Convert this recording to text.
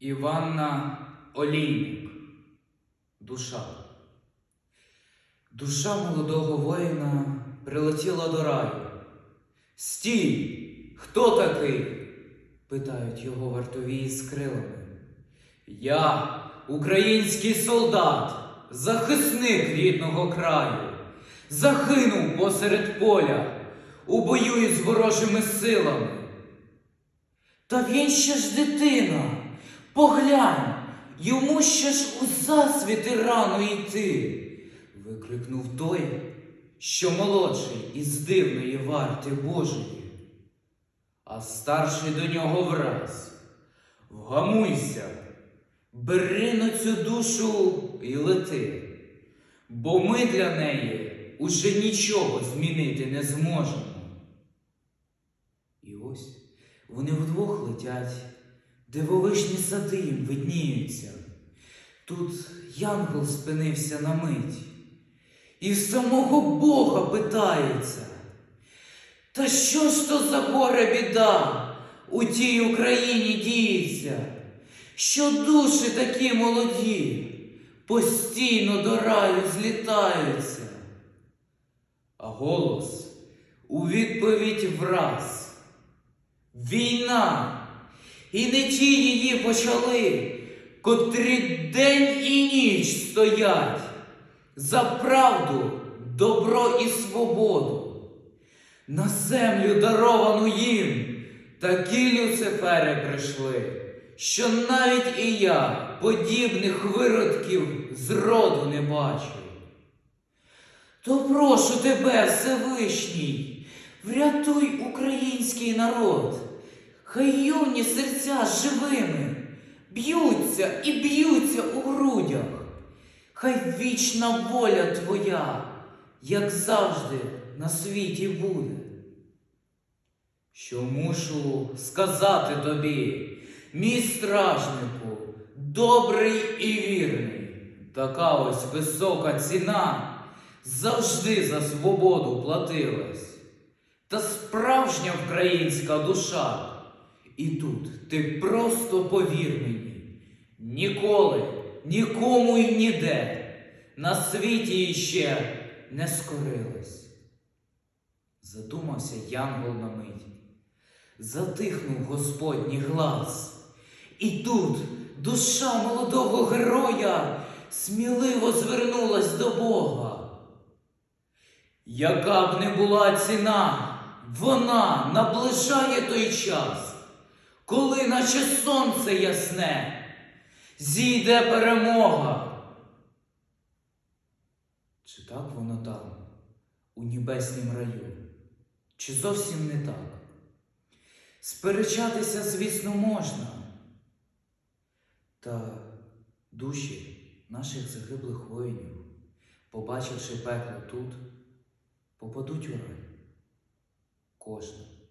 Іванна Олійник. Душа. Душа молодого воїна прилетіла до раю. Стій! Хто такий? питають його вартові з крилами. Я український солдат, захисник рідного краю, загинув посеред поля у бою із ворожими силами. Та він ще ж дитина. Поглянь, йому ще ж у засвіти рано йти. Викрикнув той, що молодший із дивної варти Божої. А старший до нього враз. Вгамуйся, бери на цю душу і лети, бо ми для неї уже нічого змінити не зможемо. І ось вони вдвох летять, дивовижні сади видніються. Тут янгол спинився на мить, і в самого Бога питається. Та що ж то за горе біда у тій Україні діється, що душі такі молоді постійно до раю злітаються? А голос у відповідь враз. Війна! І не ті її почали, котрі день і ніч стоять за правду, добро і свободу. На землю даровану їм такі люцифери прийшли, що навіть і я подібних виродків зроду не бачив. То прошу тебе, Всевишній, врятуй український народ, хай юні серця живими б'ються і б'ються у грудях, хай вічна воля твоя, як завжди, на світі буде. Що мушу сказати тобі, мій стражнику, добрий і вірний, така ось висока ціна завжди за свободу платилась. Та справжня українська душа. І тут ти просто повір мені, ніколи, нікому й ніде на світі іще не скорилась. Задумався Янгол на мить, затихнув Господній глас. І тут душа молодого героя сміливо звернулась до Бога. Яка б не була ціна, вона наближає той час, коли наче сонце ясне, зійде перемога. Чи так воно там, у небеснім раю, чи зовсім не так? Сперечатися, звісно, можна. Та душі наших загиблих воїнів, побачивши пекло тут, попадуть у рай. Кожен.